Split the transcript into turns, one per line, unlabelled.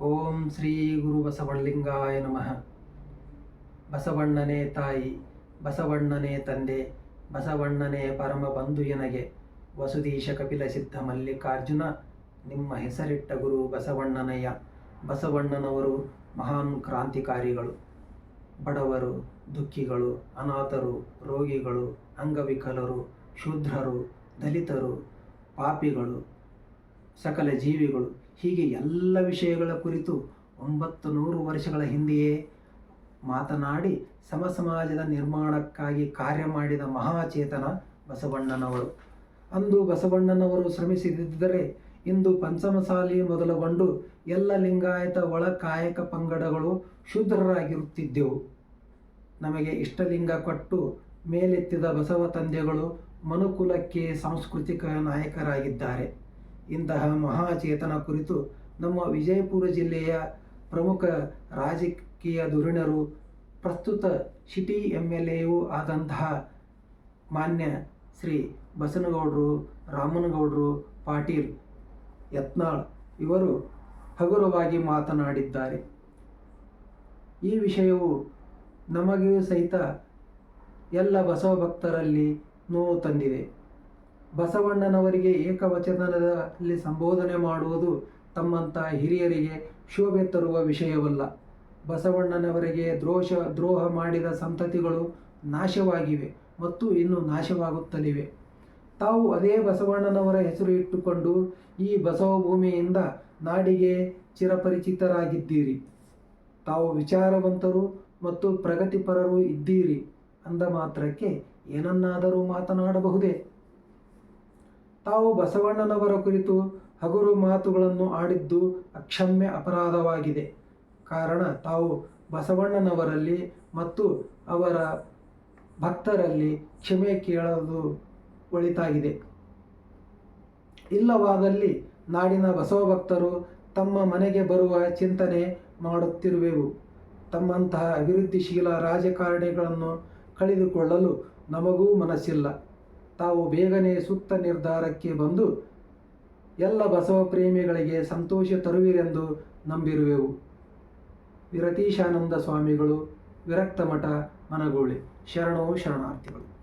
ಓಂ ಶ್ರೀ ಗುರು ಬಸವಣ್ಣಲಿಂಗಾಯ ನಮಃ. ಬಸವಣ್ಣನೇ ತಾಯಿ, ಬಸವಣ್ಣನೇ ತಂದೆ, ಬಸವಣ್ಣನೇ ಪರಮ ಬಂಧು ಎನಗೆ. ವಸುದೀಶ ಕಪಿಲ ಸಿದ್ಧ ಮಲ್ಲಿಕಾರ್ಜುನ, ನಿಮ್ಮ ಹೆಸರಿಟ್ಟ ಗುರು ಬಸವಣ್ಣನಯ್ಯ, ಬಸವಣ್ಣನವರು ಮಹಾನ್ ಕ್ರಾಂತಿಕಾರಿಗಳು. ಬಡವರು, ದುಃಖಿಗಳು, ಅನಾಥರು, ರೋಗಿಗಳು, ಅಂಗವಿಕಲರು, ಶೂದ್ರರು, ದಲಿತರು, ಪಾಪಿಗಳು ಸಕಲ ಜೀವಿಗಳು. ಹೀಗೆ ಎಲ್ಲ ವಿಷಯಗಳ ಕುರಿತು ಒಂಬತ್ತು ನೂರು ವರ್ಷಗಳ ಹಿಂದೆಯೇ ಮಾತನಾಡಿ ಸಮಸಮಾಜದ ನಿರ್ಮಾಣಕ್ಕಾಗಿ ಕಾರ್ಯ ಮಾಡಿದ ಮಹಾಚೇತನ ಬಸವಣ್ಣನವರು ಅಂದು ಬಸವಣ್ಣನವರು ಶ್ರಮಿಸಿದ್ದರೆ ಇಂದು ಪಂಚಮಸಾಲಿ ಮೊದಲುಗೊಂಡು ಎಲ್ಲ ಲಿಂಗಾಯತ ಒಳ ಕಾಯಕ ಪಂಗಡಗಳು ಶೂದ್ರರಾಗಿರುತ್ತಿದ್ದೆವು. ನಮಗೆ ಇಷ್ಟಲಿಂಗ ಕೊಟ್ಟು ಮೇಲೆತ್ತಿದ ಬಸವ ತಂದೆಗಳು ಮನುಕುಲಕ್ಕೆ ಸಾಂಸ್ಕೃತಿಕ ನಾಯಕರಾಗಿದ್ದಾರೆ. ಇಂತಹ ಮಹಾಚೇತನ ಕುರಿತು ನಮ್ಮ ವಿಜಯಪುರ ಜಿಲ್ಲೆಯ ಪ್ರಮುಖ ರಾಜಕೀಯ ಧುರೀಣರು, ಪ್ರಸ್ತುತ ಸಿಟಿ ಎಂ ಎಲ್ ಎಯೂ ಆದಂತಹ ಮಾನ್ಯ ಶ್ರೀ ಬಸನಗೌಡರು, ರಾಮನಗೌಡರು, ಪಾಟೀಲ್, ಯತ್ನಾಳ್ ಇವರು ಹಗುರವಾಗಿ ಮಾತನಾಡಿದ್ದಾರೆ. ಈ ವಿಷಯವು ನಮಗೂ ಸಹಿತ ಎಲ್ಲ ಬಸವ ಭಕ್ತರಲ್ಲಿ ನೋವು ತಂದಿದೆ. ಬಸವಣ್ಣನವರಿಗೆ ಏಕವಚನದಲ್ಲಿ ಸಂಬೋಧನೆ ಮಾಡುವುದು ತಮ್ಮಂಥ ಹಿರಿಯರಿಗೆ ಶೋಭೆ ತರುವ ವಿಷಯವಲ್ಲ. ಬಸವಣ್ಣನವರಿಗೆ ದ್ರೋಷ, ದ್ರೋಹ ಮಾಡಿದ ಸಂತತಿಗಳು ನಾಶವಾಗಿವೆ ಮತ್ತು ಇನ್ನು ನಾಶವಾಗುತ್ತಲಿವೆ. ತಾವು ಅದೇ ಬಸವಣ್ಣನವರ ಹೆಸರು ಇಟ್ಟುಕೊಂಡು ಈ ಬಸವ ಭೂಮಿಯಿಂದ ನಾಡಿಗೆ ಚಿರಪರಿಚಿತರಾಗಿದ್ದೀರಿ. ತಾವು ವಿಚಾರವಂತರು ಮತ್ತು ಪ್ರಗತಿಪರರು ಇದ್ದೀರಿ ಅಂದ ಮಾತ್ರಕ್ಕೆ ಏನನ್ನಾದರೂ ಮಾತನಾಡಬಹುದೇ? ತಾವು ಬಸವಣ್ಣನವರ ಕುರಿತು ಹಗುರು ಮಾತುಗಳನ್ನು ಆಡಿದ್ದು ಅಕ್ಷಮ್ಯ ಅಪರಾಧವಾಗಿದೆ. ಕಾರಣ ತಾವು ಬಸವಣ್ಣನವರಲ್ಲಿ ಮತ್ತು ಅವರ ಭಕ್ತರಲ್ಲಿ ಕ್ಷಮೆ ಕೇಳಲು ಒಳಿತಾಗಿದೆ. ಇಲ್ಲವಾದಲ್ಲಿ ನಾಡಿನ ಬಸವ ಭಕ್ತರು ತಮ್ಮ ಮನೆಗೆ ಬರುವ ಚಿಂತನೆ ಮಾಡುತ್ತಿರುವೆವು. ತಮ್ಮಂತಹ ಅಭಿವೃದ್ಧಿಶೀಲ ರಾಜಕಾರಣಿಗಳನ್ನು ಕಳೆದುಕೊಳ್ಳಲು ನಮಗೂ ಮನಸ್ಸಿಲ್ಲ. ತಾವು ಬೇಗನೆ ಸೂಕ್ತ ನಿರ್ಧಾರಕ್ಕೆ ಬಂದು ಎಲ್ಲ ಬಸವ ಪ್ರೇಮಿಗಳಿಗೆ ಸಂತೋಷ ತರುವಿರೆಂದು ನಂಬಿರುವೆವು. ವಿರತೀಶಾನಂದ ಸ್ವಾಮಿಗಳು ವಿರಕ್ತ ಮಠ ಮನಗೋಳಿ ಶರಣವು ಶರಣಾರ್ಥಿಗಳು.